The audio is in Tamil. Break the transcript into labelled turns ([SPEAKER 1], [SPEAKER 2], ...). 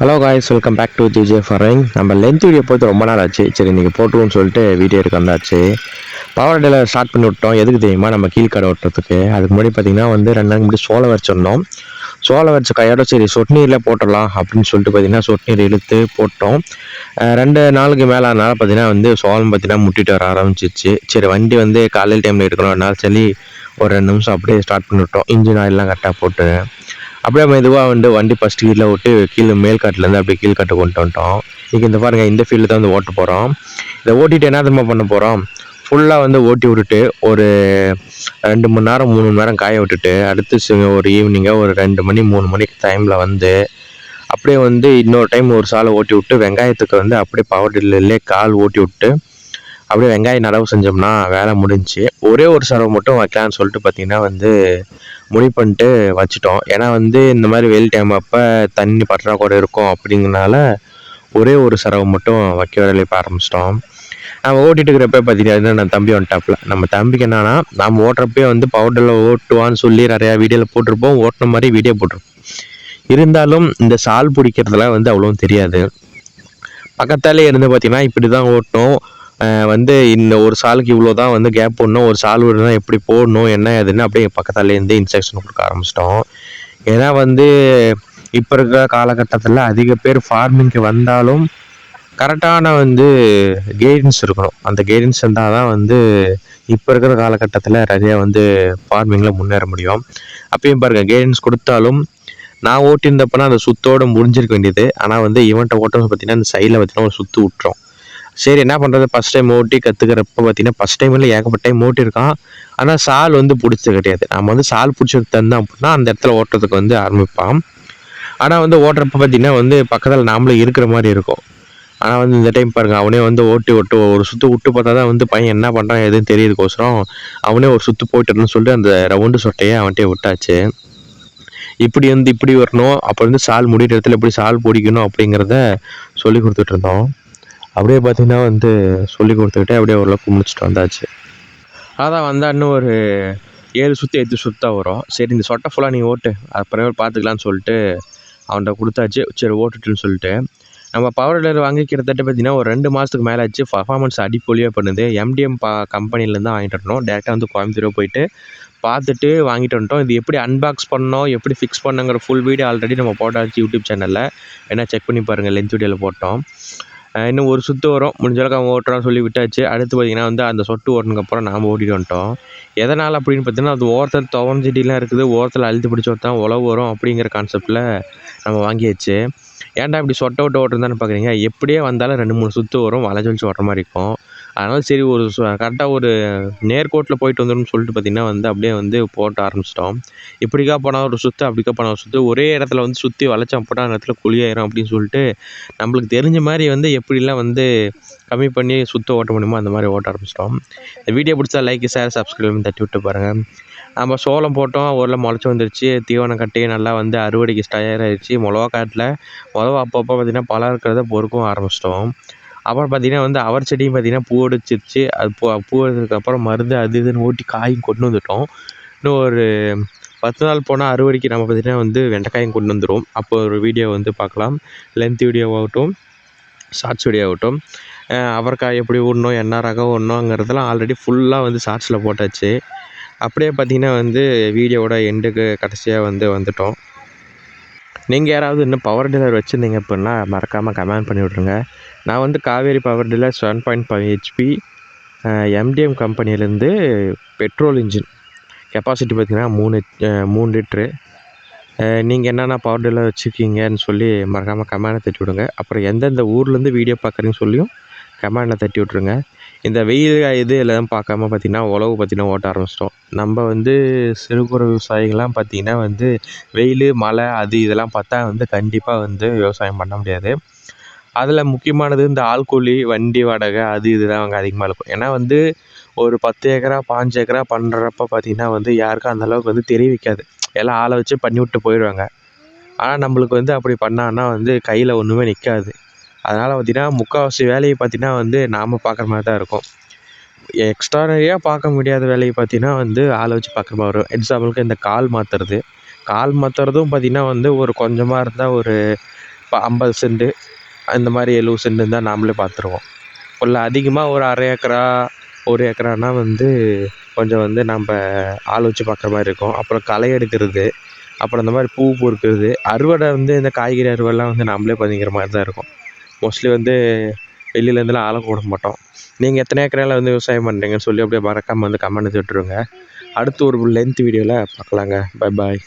[SPEAKER 1] Hello guys welcome back to GJ farming நம்ம லென்த் வீடியோ போட்டு ரொம்ப நாள் ஆச்சு. சரி இன்றைக்கி போட்டுருவோம்னு சொல்லிட்டு வீடியோ எடுக்க வந்தாச்சு. பவர் டேல ஸ்டார்ட் பண்ணி விட்டோம். எதுக்கு தெரியுமா? நம்ம கீழ்கடை ஓட்டுறதுக்கு. அதுக்கு முன்னாடி பார்த்தீங்கன்னா வந்து ரெண்டு நாள் முன்னாடி சோளம் வச்சிருந்தோம் சோளம் வச்ச கையோட சரி சொட்டு நீரில் போட்டுடலாம் அப்படின்னு சொல்லிட்டு பார்த்தீங்கன்னா சொட்டு நீர் இழுத்து போட்டோம். ரெண்டு நாளுக்கு மேலே அதனால் பார்த்தீங்கன்னா வந்து சோளம் பார்த்தீங்கன்னா முட்டிட்டு வர ஆரம்பிச்சிச்சு சரி வண்டி வந்து காலையில் டைமில் எடுக்கணும். அதனால சொல்லி ஒரு ரெண்டு நிமிஷம் அப்படியே ஸ்டார்ட் பண்ணி விட்டோம். இன்ஜின் ஆயிலெலாம் கரெக்டாக போட்டு. அப்படியே மெதுவாக வந்து வண்டி ஃபஸ்ட் கீரில் விட்டு கீழே மேல்காட்டிலேருந்து அப்படியே கீழ்காட்டு கொண்டு வந்துட்டோம். இன்றைக்கி இந்த பாருங்கள் இந்த ஃபீல்டு தான் வந்து ஓட்ட போகிறோம் இதை ஓட்டிட்டு என்ன திரும்ப பண்ண போகிறோம் ஃபுல்லாக வந்து ஓட்டி விட்டுட்டு ஒரு ரெண்டு மணி நேரம் மூணு மணி நேரம் காய விட்டுட்டு அடுத்து ஒரு ஈவினிங்காக ஒரு ரெண்டு மணி மூணு மணிக்கு டைமில் வந்து அப்படியே வந்து இன்னொரு டைம் ஒரு சாலை ஓட்டி விட்டு வெங்காயத்துக்கு வந்து அப்படியே பவர் டில்லே கால் ஓட்டி விட்டு அப்படியே வெங்காயம் நடவு செஞ்சோம்னா வேலை முடிஞ்சுச்சு ஒரே ஒரு சரவை மட்டும் வைக்கலான்னு சொல்லிட்டு பார்த்தீங்கன்னா வந்து முடிவு பண்ணிட்டு வச்சுட்டோம். ஏன்னா வந்து இந்த மாதிரி வெயில் டைம் அப்போ தண்ணி பற்றாக்குறை இருக்கும் அப்படிங்கிறனால ஒரே ஒரு செலவு மட்டும் வைக்க வேலையை ஆரம்பிச்சிட்டோம். நம்ம ஓட்டிட்டு இருக்கிறப்ப பார்த்தீங்கன்னா நம்ம தம்பி வந்துட்டாப்புல. நம்ம தம்பிக்கு என்னன்னா நம்ம ஓட்டுறப்பே வந்து பவுடரில் ஓட்டுவான்னு சொல்லி நிறையா வீடியோவில் போட்டிருப்போம். ஓட்டின மாதிரி வீடியோ போட்டிருப்போம். இருந்தாலும் இந்த சால் பிடிக்கிறதுலாம் வந்து அவ்வளோவும் தெரியாது. பக்கத்தாலே இருந்து பார்த்தீங்கன்னா இப்படி தான் ஓட்டணும். வந்து இந்த ஒரு சாலுக்கு இவ்வளோ தான் வந்து கேப் போடணும் ஒரு சால் விடணும்னா எப்படி போடணும் என்ன ஏதுன்னு அப்படியே பக்கத்துலேருந்து இன்ஸ்ட்ரக்ஷன் கொடுக்க ஆரம்பிச்சிட்டோம். ஏன்னா வந்து இப்போ இருக்கிற காலகட்டத்தில் அதிக பேர் ஃபார்மிங்க்கு வந்தாலும் கரெக்டான வந்து கைடன்ஸ் இருக்கணும். அந்த கைடன்ஸ் இருந்தால் தான் வந்து இப்போ இருக்கிற காலகட்டத்தில் நிறைய வந்து ஃபார்மிங்கில் முன்னேற முடியும். அப்பயும் பாருங்க கைடன்ஸ் கொடுத்தாலும் நான் ஓட்டியிருந்தப்பனா அந்த சுத்தோடு முடிஞ்சிருக்க வேண்டியது. ஆனால் வந்து இவன்ட்ட ஓட்டம் பார்த்தீங்கன்னா அந்த சைடில் பார்த்தீங்கன்னா ஒரு சுற்று விட்டுரும். சரி என்ன பண்ணுறது ஃபஸ்ட் டைம் ஓட்டி கற்றுக்கிறப்ப பார்த்தீங்கன்னா ஃபஸ்ட் டைமில் ஏகப்பட்ட டைம் ஓட்டியிருக்கான். ஆனால் சால் வந்து பிடிச்சது கிடையாது. நம்ம வந்து சால் பிடிச்சது தந்தோம் அப்படின்னா அந்த இடத்துல ஓட்டுறதுக்கு வந்து ஆரம்பிப்பான். ஆனால் வந்து ஓட்டுறப்ப பார்த்தீங்கன்னா வந்து பக்கத்தில் நாமளே இருக்கிற மாதிரி இருக்கும். ஆனால் வந்து இந்த டைம் பாருங்கள் அவனே வந்து ஓட்டி ஓட்டு ஒரு சுற்று விட்டு பார்த்தா தான் வந்து பையன் என்ன பண்ணுறான் எதுவும் தெரியுதுக்கோசரம் அவனே ஒரு சுற்று போயிட்டுன்னு சொல்லிட்டு அந்த ரவுண்டு சொட்டையை அவன்கிட்டே விட்டாச்சு. இப்படி வந்து இப்படி வரணும். அப்போ வந்து சால் முடிகிற இடத்துல எப்படி சால் பிடிக்கணும் அப்படிங்கிறத சொல்லி கொடுத்துட்ருந்தோம் அப்படியே பார்த்தீங்கன்னா வந்து சொல்லி கொடுத்துக்கிட்டே அப்படியே ஓரளவுக்கு முடிச்சுட்டு வந்தாச்சு. அதான் வந்தால் இன்னும் ஒரு ஏழு சுற்று எட்டு சுத்தா வரும். சரி இந்த சொட்டை ஃபுல்லாக நீ ஓட்டு. அப்புறமே பார்த்துக்கலான்னு சொல்லிட்டு அவன்கிட்ட கொடுத்தாச்சு. சரி ஓட்டுட்டுன்னு சொல்லிட்டு. நம்ம பவர் டிலர் வாங்கி கிட்டத்தட்ட பார்த்தீங்கன்னா ஒரு ரெண்டு மாதத்துக்கு மேலே ஆச்சு பர்ஃபார்மன்ஸ் அடிப்பொலியாக பண்ணுது எம்டிஎம் பா கம்பெனிலேருந்து வாங்கிட்டு வரணும். டேரெக்டாக வந்து கோயம்புத்தூர் போயிட்டு பார்த்துட்டு வாங்கிட்டு வந்துட்டோம். இது எப்படி அன்பாக்ஸ் பண்ணோம்? எப்படி ஃபிக்ஸ் பண்ணுங்கிற ஃபுல் வீடியோ ஆல்ரெடி நம்ம போட்டாச்சு யூடியூப் சேனலில் வேணால் செக் பண்ணி பாருங்கள் லென்த் வீடியோவில் போட்டோம். இன்னும் ஒரு சுற்று வரும். முடிஞ்சளவுக்கு அவன் ஓட்டுறான்னு சொல்லி விட்டாச்சு. அடுத்து பார்த்தீங்கன்னா வந்து அந்த சொட்டு ஓட்டினதுக்கப்புறம் நாம் ஓட்டிட்டு வந்துட்டோம். எதனால் அப்படின்னு பார்த்தீங்கன்னா அது ஓரத்தில் துவஞ்செடிலாம் இருக்குது. ஓரத்தில் அழுத்து பிடிச்சி ஒருத்தான் உழவு வரும் அப்படிங்கிற கான்செப்டில் நம்ம வாங்கியாச்சு. ஏன்டா இப்படி சொட்டை விட்டு ஓட்டுறதான்னு பார்க்குறீங்க எப்படியே வந்தாலும் ரெண்டு மூணு சுற்று வரும். வளைச்சு ஓட்டுற மாதிரி இருக்கும். அதனால் சரி ஒரு கரெக்டாக ஒரு நேர்கோட்டில் போயிட்டு வந்துடும் சொல்லிட்டு பார்த்தீங்கன்னா வந்து அப்படியே வந்து போட்ட ஆரம்பிச்சிட்டோம். இப்படிக்கா போனால் ஒரு சுற்று அப்படிக்கா போனால் ஒரு சுற்று ஒரே இடத்துல வந்து சுற்றி வளைச்சா போட்டால் அந்த இடத்துல குழியாயிரும் அப்படின்னு சொல்லிட்டு நம்மளுக்கு தெரிஞ்ச மாதிரி வந்து எப்படிலாம் வந்து கம்மி பண்ணி சுற்ற ஓட்ட முடியுமோ அந்த மாதிரி ஓட்ட ஆரம்பிச்சிட்டோம். இந்த வீடியோ பிடிச்சா லைக் ஷேர் சப்ஸ்கிரைப் தட்டி விட்டு பாருங்கள் நம்ம சோளம் போட்டோம் ஊரில் முளைச்சி வந்துருச்சு. தீவனம் கட்டி நல்லா வந்து அறுவடைக்கு தயாராகிடுச்சு மிளகா காட்டில் மிளகா அப்பப்போ பார்த்திங்கன்னா பழம் இருக்கிறத பொறுக்கவும் ஆரம்பிச்சிட்டோம். அப்புறம் பார்த்திங்கன்னா வந்து அவர் செடியும் பார்த்திங்கன்னா பூ அடிச்சிருச்சு. அது பூ பூ அப்புறம் மருந்து அது இதுன்னு ஊட்டி காயும் கொண்டு வந்துவிட்டோம் இன்னும் ஒரு பத்து நாள் போனால் அறுவடைக்கு நம்ம பார்த்திங்கன்னா வந்து வெண்டைக்காயும் கொண்டு வந்துடும் அப்போ ஒரு வீடியோ வந்து பார்க்கலாம். லென்த் வீடியோவாகட்டும் ஷார்ட்ஸ் வீடியோ ஆகட்டும். அவரைக்காய் எப்படி விடணும் என்ன ரகம் விடணுங்கிறதெல்லாம் ஆல்ரெடி ஃபுல்லாக வந்து ஷார்ட்ஸில் போட்டாச்சு. அப்படியே பார்த்தீங்கன்னா வந்து வீடியோவோட எண்டுக்கு கடைசியாக வந்து வந்துவிட்டோம் நீங்கள் யாராவது இன்னும் பவர் டீலர் வச்சுருந்தீங்க அப்படின்னா மறக்காமல் கமெண்ட் பண்ணி விட்ருங்க நான் வந்து Kaveri power dealer seven point five HP MTM கம்பெனிலேருந்து பெட்ரோல் இன்ஜின் கெப்பாசிட்டி பார்த்தீங்கன்னா மூணு மூணு லிட்ரு நீங்கள் என்னென்ன பவர் டீலர் வச்சுருக்கீங்கன்னு சொல்லி மறக்காமல் கமெண்டை தட்டி விடுங்க. அப்புறம் எந்தெந்த ஊர்லேருந்து வீடியோ பார்க்குறீங்கன்னு சொல்லியும் கமெண்டில் தட்டி விட்ருங்க இந்த வெயில் இது எல்லாம் பார்க்காம பார்த்தீங்கன்னா உழவு பார்த்தீங்கன்னா ஓட்ட ஆரம்பிச்சிட்டோம். நம்ம வந்து சிறுகுற விவசாயிகள்லாம் பார்த்தீங்கன்னா வந்து வெயில் மழை அது இதெல்லாம் பார்த்தா வந்து கண்டிப்பாக வந்து விவசாயம் பண்ண முடியாது. அதில் முக்கியமானது இந்த ஆள்கூலி வண்டி வாடகை அது இதுதான் அங்கே அதிகமாக இருக்கும் ஏன்னா வந்து ஒரு பத்து ஏக்கரா பாஞ்சு ஏக்கரா பண்ணுறப்ப பார்த்தீங்கன்னா வந்து யாருக்கும் அந்தளவுக்கு வந்து தெரிவிக்காது எல்லாம் ஆளை வச்சு பண்ணி விட்டு போயிடுவாங்க. ஆனால் நம்மளுக்கு வந்து அப்படி பண்ணான்னா வந்து கையில் ஒன்றுமே நிற்காது அதனால் பார்த்தீங்கன்னா முக்கால்வாசி வேலையை பார்த்தீங்கன்னா வந்து நாம் பார்க்குற மாதிரி தான் இருக்கும். எக்ஸ்ட்ரானரியாக பார்க்க முடியாத வேலையை பார்த்தீங்கன்னா வந்து ஆளை வச்சு பார்க்குற மாதிரி வரும். எக்ஸாம்பிளுக்கு இந்த கால் மாற்றுறது கால் மாற்றுறதும் பார்த்தீங்கன்னா வந்து ஒரு கொஞ்சமாக இருந்தால் ஒரு இப்போ ஐம்பது சென்ட்டு அந்த மாதிரி எழுபது சென்ட் இருந்தால் நாமளே பார்த்துருவோம் இல்லை அதிகமாக ஒரு அரை ஏக்கரா ஒரு ஏக்கரானா வந்து கொஞ்சம் வந்து நம்ம ஆள் வச்சு பார்க்குற மாதிரி இருக்கும். அப்புறம் களை எடுக்கிறது. அப்புறம் இந்த மாதிரி பூ பொறுக்கிறது. அறுவடை வந்து இந்த காய்கறி அறுவடைலாம் வந்து நாமளே பண்ணிக்கிற மாதிரி தான் இருக்கும். மோஸ்ட்லி வந்து வெளியிலேருந்துலாம் ஆளை போட மாட்டோம். நீங்கள் எத்தனை ஏக்கரால வந்து விவசாயம் பண்ணுறீங்கன்னு சொல்லி அப்படியே மறக்காமல் வந்து கமெண்ட் விட்டுருங்க. அடுத்து ஒரு லென்த் வீடியோவில் பார்க்கலாங்க. Bye bye